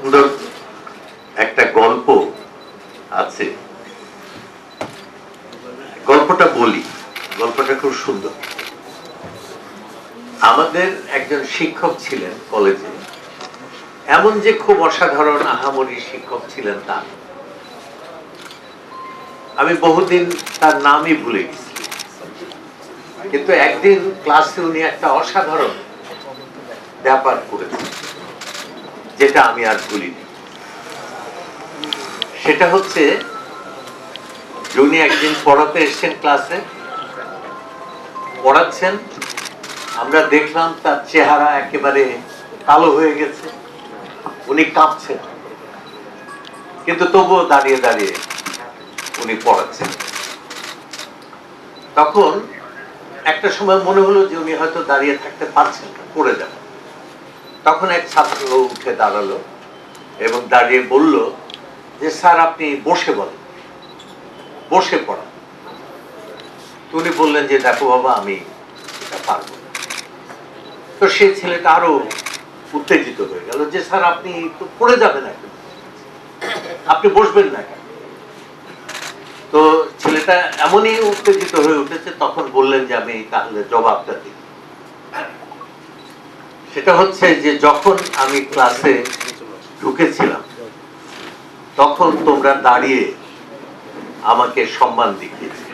সুন্দর একটা গল্প আছে। গল্পটা বলি। গল্পটা খুব সুন্দর। আমাদের একজন শিক্ষক ছিলেন কলেজে। এমন যে খুব অসাধারণ আহামরি শিক্ষক ছিলেন তা আমি বহুদিন তার নামই ভুলে গেছি। কিন্তু একদিন ক্লাসে উনি একটা অসাধারণ ব্যাপার করেছেন। যেটা আমি আর ভুলিনি। সেটা হচ্ছে উনি একদিন পড়াতে এসছেন ক্লাসে, পড়াচ্ছেন, আমরা দেখলাম তার চেহারা একেবারে কালো হয়ে গেছে, উনি কাঁপছেন, কিন্তু তবুও দাঁড়িয়ে দাঁড়িয়ে উনি পড়াচ্ছেন। তখন একটা সময় মনে হলো যে উনি হয়তো দাঁড়িয়ে থাকতে পারছেন পড়ে যাবেন। তখন এক ছাত্র উঠে দাঁড়াল এবং দাঁড়িয়ে বলল যে, স্যার, আপনি বসে বলেন। বসে পড়া উনি বললেন যে, দেখো বাবা, আমি এটা পারব না। তো সেই ছেলেটা আরও উত্তেজিত হয়ে গেল যে, স্যার, আপনি তো পড়ে যাবেন এখন। আপনি বসবেন না কেন তো ছেলেটা এমনই উত্তেজিত হয়ে উঠেছে, তখন বললেন যে, আমি তাহলে জবাবটা দিই। সেটা হচ্ছে যে যখন আমি ক্লাসে ঢুকেছিলাম, তখন তোমরা দাঁড়িয়ে আমাকে সম্মান দেখিয়েছে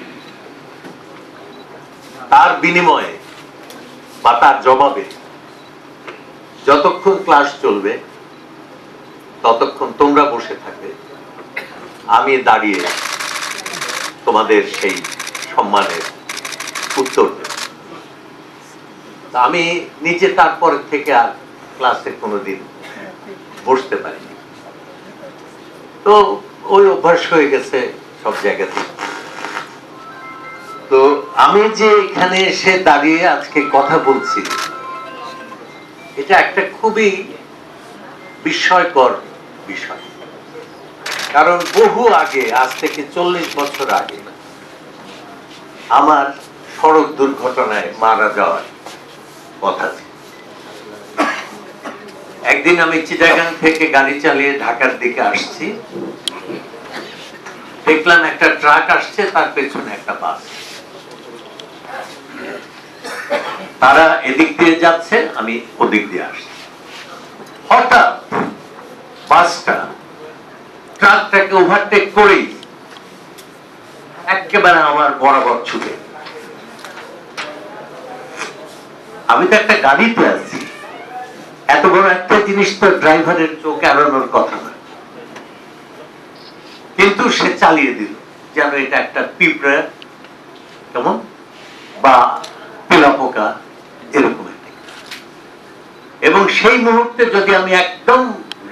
তার বিনিময়ে বা তার জবাবে যতক্ষণ ক্লাস চলবে, ততক্ষণ তোমরা বসে থাকবে, আমি দাঁড়িয়ে তোমাদের সেই সম্মানের উত্তর দেব। আমি নিজে তারপর থেকে আর ক্লাসে কোনোদিন বসতে পারিনি। তো ওই অভ্যাস হয়ে গেছে সব জায়গাতে তো আমি যে এখানে এসে দাঁড়িয়ে আজকে কথা বলছি, এটা একটা খুবই বিস্ময়কর বিষয়। কারণ বহু আগে, আজ থেকে চল্লিশ বছর আগে, আমার সড়ক দুর্ঘটনায় মারা যাওয়ার একদিন আমি চিটাগাং থেকে গাড়ি চালিয়ে ঢাকার দিকে আসছি। দেখলাম একটা ট্রাক আসছে, তার পেছনে একটা বাস। তারা এদিক দিয়ে যাচ্ছে, আমি ওদিক দিয়ে আসছি। হঠাৎ বাসটা ট্রাকটাকে ওভারটেক করেই একেবারে আমার বরাবর ছুটে আমি তো একটা গাড়িতে আছি। এত বড় একটা জিনিস তো ড্রাইভারের চোখ এড়ানোর কথা না। কিন্তু সে চালিয়ে দিল, যেন এটা একটা পিঁপড়া, কেমন? বা তেলাপোকা এরকম একটা। এবং সেই মুহূর্তে যদি আমি একদম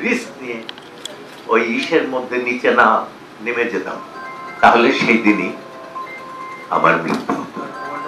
রিস্ক নিয়ে ওই ইসের মধ্যে নিচে না নেমে যেতাম, তাহলে সেই দিনই আমার মৃত্যু।